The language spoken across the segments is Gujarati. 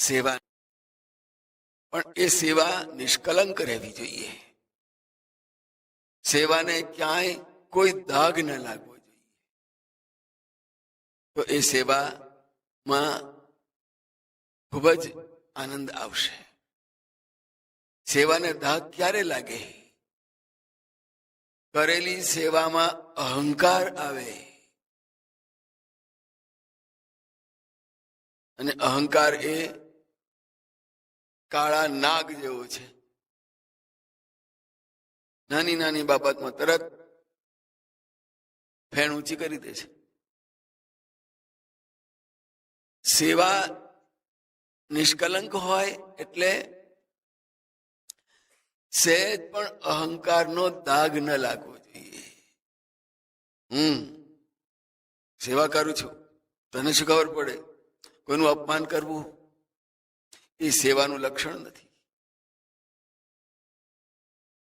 સેવા. પણ એ સેવા નિષ્કલંક રહેવી જોઈએ. સેવાને ક્યાંય કોઈ દાગ ન લાગવો જોઈએ. તો એ સેવામાં ખૂબ જ આનંદ આવશે. સેવાને દાગ ક્યારે લાગે? કરેલી સેવામાં અહંકાર આવે. અને અહંકાર એ કાળા નાગ જેવો છે. નાની નાની બાબતમાં તરત ફેણ ઊંચી કરી દે છે. સેવા નિષ્કલંક હોય એટલે સહેજ પણ અહંકારનો દાગ ન લાગવો જોઈએ. હમ. સેવા કરું છું. તને શું ખબર પડે? કોઈનું અપમાન કરવું? એ સેવાનું લક્ષણ નથી.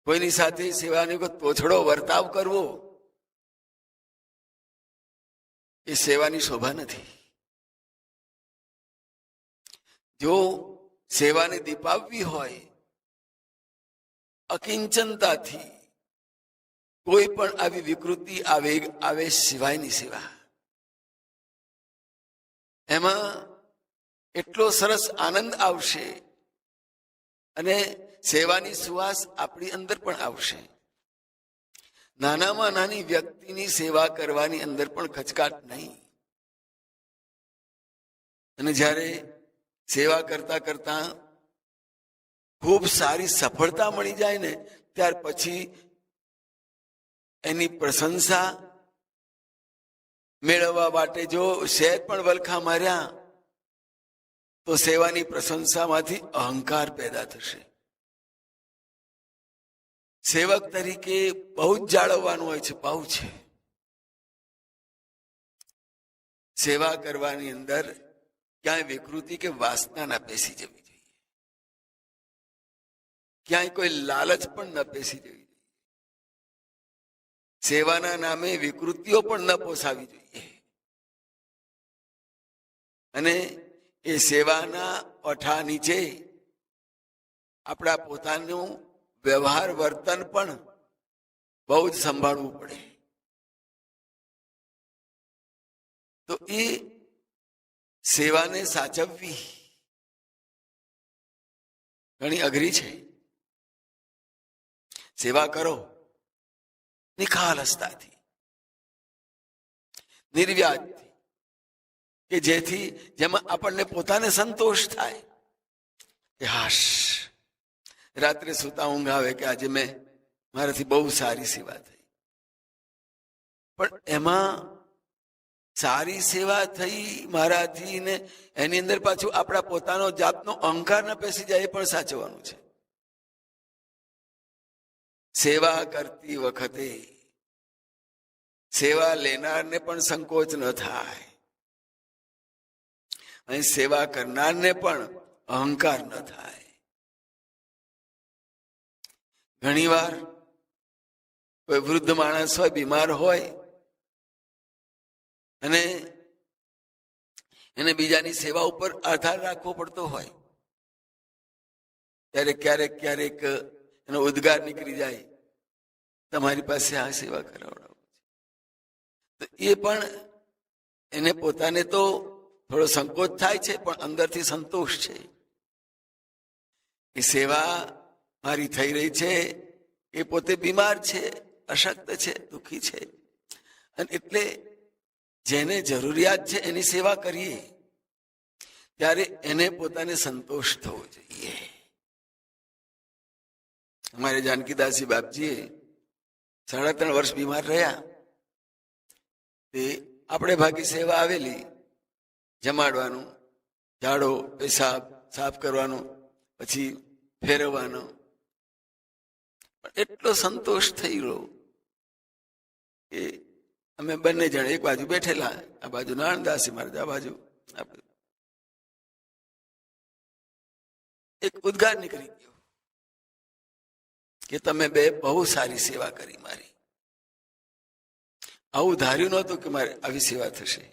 કોઈની સાથે સેવાની વખત તોછડો વર્તાવ કરવો, એ સેવાની શોભા નથી. જો સેવાને દીપાવવી હોય, અકિંચનતાથી કોઈ પણ આવી વિકૃતિ આવેગ આવે સિવાયની સેવા. એમાં એટલો સરસ આનંદ આવશે. અને સેવાની સુવાસ આપણી અંદર પણ આવશે. નાનામાં નાની વ્યક્તિની સેવા કરવાની અંદર પણ ખચકાટ નહીં. અને જ્યારે સેવા કરતા કરતા ખૂબ સારી સફળતા મળી જાય ને, ત્યાર પછી એની પ્રશંસા મેળવવા માટે જો શેર પણ વલખા માર્યા તો સેવાની પ્રશંસામાંથી અહંકાર પેદા થશે. સેવક તરીકે બહુ જ જાળવવાનું હોય છે, બહુ છે. સેવા કરવાની અંદર ક્યાંય વિકૃતિ કે વાસના ના બેસી જવી જોઈએ. ક્યાંય કોઈ લાલચ પણ ન બેસી જવી જોઈએ. સેવાના નામે વિકૃતિઓ પણ ન પોસાવી જોઈએ. અને એ સેવાના ઓઠા નીચે આપણા પોતાનું વ્યવહાર વર્તન પણ બહુ જ સંભાળવું પડે. તો એ સેવાને સાચવવી ઘણી અઘરી છે. સેવા કરો નિખાલસતાથી, નિર્વ્યાજથી કે જેથી જેમાં આપણને પોતાને સંતોષ થાય. કે હાશ, રાત્રે સુતા ઊંઘ આવે કે આજે મેં મારાથી બહુ સારી સેવા થઈ. પણ એમાં સારી સેવા થઈ મારાથી ને એની અંદર પાછું આપણા પોતાનો જાતનો અહંકાર ન પેસી જાય એ પણ સાચવવાનું છે. સેવા કરતી વખતે સેવા લેનારને પણ સંકોચ ન થાય. અને સેવા કરનારને પણ અહંકાર ન થાય. ઘણીવાર કોઈ વૃદ્ધ માણસ હોય, બીમાર હોય, અને એને બીજાની સેવા ઉપર આધાર રાખવો પડતો હોય, ત્યારે ક્યારેક ક્યારેક એનો ઉદ્ગાર નીકળી જાય, તમારી પાસે આ સેવા કરાવડાવું તો એ પણ એને પોતાને તો થોડો સંકોચ થાય છે, પણ અંદરથી સંતોષ છે. એ સેવા મારી થઈ રહી છે, એ પોતે બીમાર છે, અશક્ત છે, દુઃખી છે. અને એટલે જેને જરૂરિયાત છે એની સેવા કરીએ, ત્યારે એને પોતાને સંતોષ થવો જોઈએ. અમારે જાનકીદાસજી બાપજીએ સાડા ત્રણ વર્ષ બીમાર રહ્યા. તે આપણે ભાગી સેવા આવેલી. જમાડવાનું, ઝાડો પેશાબ સાફ કરવાનો, પછી ફેરવવાનો. એટલો સંતોષ થઈ રહ્યો કે અમે બંને જણ એક બાજુ બેઠેલા, આ બાજુ નારાયણદાસી મહારાજ આ બાજુ એક ઉદ્ગાર નીકળી ગયો કે તમે બે બહુ સારી સેવા કરી મારી. આવું ધાર્યું નહોતું કે મારે આવી સેવા થશે.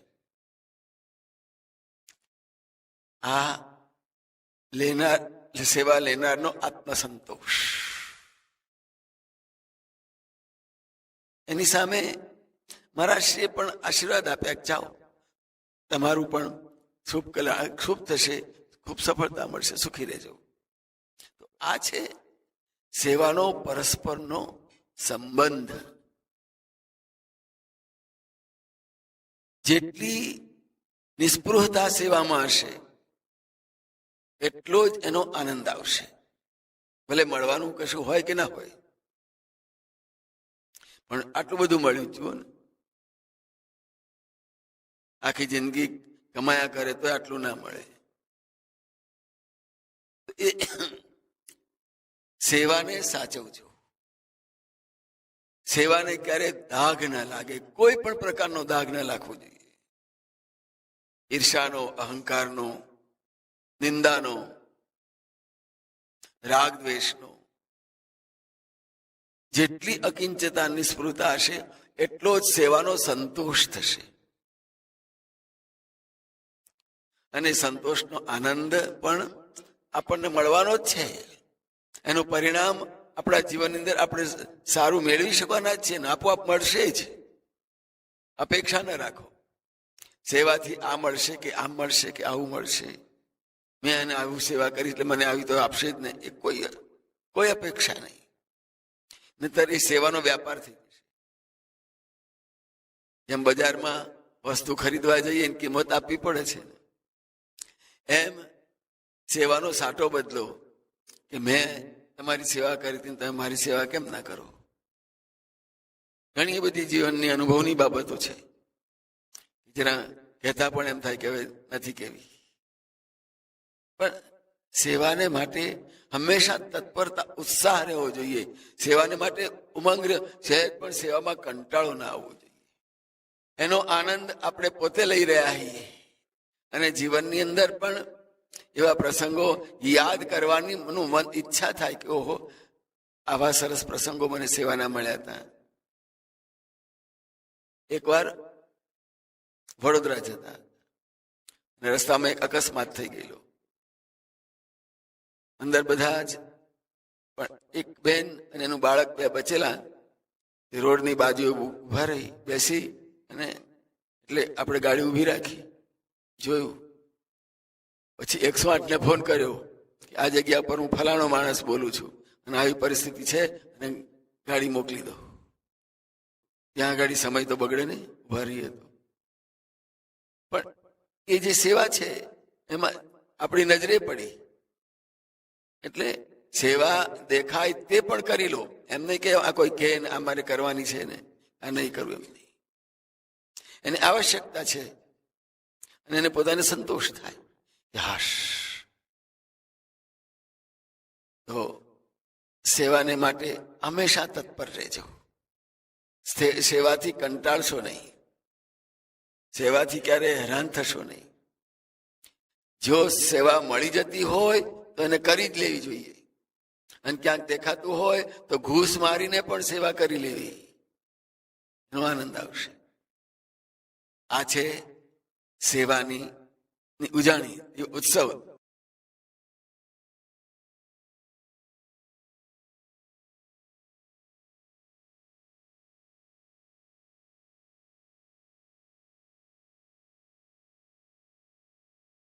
આ લેનાર સેવા લેનારનો આત્મસંતોષ એની સામે મારા શ્રીએ પણ આશીર્વાદ આપ્યા જાઓ તમારું પણ શુભ કલા શુભ થશે ખૂબ સફળતા મળશે સુખી રહેજો તો આ છે સેવાનો પરસ્પરનો સંબંધ જેટલી નિસ્પૃહતા સેવામાં હશે એટલો જ એનો આનંદ આવશે. ભલે મળવાનું કશું હોય કે ના હોય. પણ આટલું બધું મળ્યું જુઓ ને. આખી જિંદગી કમાયા કરે તો આટલું ના મળે. એ સેવાને સાચવજો. સેવાને ક્યારે દાગ ના લાગે. કોઈ પણ પ્રકારનો દાગ ના લાગવો જોઈએ. ઈર્ષાનો, અહંકારનો નિંદાનો રાગ દ્વેષનો જેટલી અકિંચતા નિસ્પૃતા હશે, એટલો જ સેવાનો સંતોષ થશે. અને સંતોષનો આનંદ પણ આપણને મળવાનો જ છે. એનું પરિણામ આપણા જીવનની અંદર આપણે સારું મેળવી શકવાના જ છે ને આપોઆપ મળશે જ. અપેક્ષા ન રાખો. સેવાથી આ મળશે કે આમ મળશે કે આવું મળશે. મેં એને આવી સેવા કરી એટલે મને આવી તો આપશે જ નહીં. એ કોઈ કોઈ અપેક્ષા નહીં. નહીતર એ સેવાનો વ્યાપાર થઈ જશે. જેમ બજારમાં વસ્તુ ખરીદવા જઈએ, એની કિંમત આપવી પડે છે. એમ સેવાનો સાટો બદલો કે મેં તમારી સેવા કરી હતી ને તમે મારી સેવા કેમ ના કરો? ઘણી બધી જીવનની અનુભવની બાબતો છે. જરા કહેતા પણ એમ થાય કે નથી કેવી. પણ સેવાને માટે હંમેશા તત્પરતા, ઉત્સાહ રહેવો જોઈએ. સેવાને માટે ઉમંગ સહેજ પણ સેવામાં કંટાળો ના આવવો જોઈએ. એનો આનંદ આપણે પોતે લઈ રહ્યા છીએ. અને જીવનની અંદર પણ એવા પ્રસંગો યાદ કરવાની મનું મન ઈચ્છા થાય કે ઓહો, આવા સરસ પ્રસંગો મને સેવાના મળ્યા હતા. એકવાર વડોદરા જતા. રસ્તામાં એક અકસ્માત થઈ ગયેલો. અંદર બધા જ પણ એક બેન અને એનું બાળક બે બચેલા રોડની બાજુએ ઊભા રહી, બેસી અને એટલે આપણે ગાડી ઊભી રાખી, જોયું. પછી એકસો આઠને ફોન કર્યો કે આ જગ્યા પર હું ફલાણો માણસ બોલું છું અને આવી પરિસ્થિતિ છે અને ગાડી મોકલી દો. ત્યાં ગાડી સમય તો બગડે નહીં, ઊભા રહીએ તો. પણ એ જે સેવા છે, એમાં આપણી નજરે પડી. એટલે સેવા દેખાય તે પણ કરી લો. એમ નહીં કે આ કોઈ કે આ મારે કરવાની છે ને, આ નહીં કરવું એમ નહીં. એની આવશ્યકતા છે. અને એને પોતાને સંતોષ થાય. હાશ. તો સેવાને માટે હંમેશા તત્પર રહેજો. સેવાથી કંટાળશો નહીં. સેવાથી ક્યારે હેરાન થશો નહીં. જો સેવા મળી જતી હોય તો એને કરી જ લેવી જોઈએ. અને ક્યાંક દેખાતું હોય તો ઘૂસ મારીને પણ સેવા કરી લેવી. એનો આનંદ આવશે. આ છે સેવાની ઉજાણી ઉત્સવ.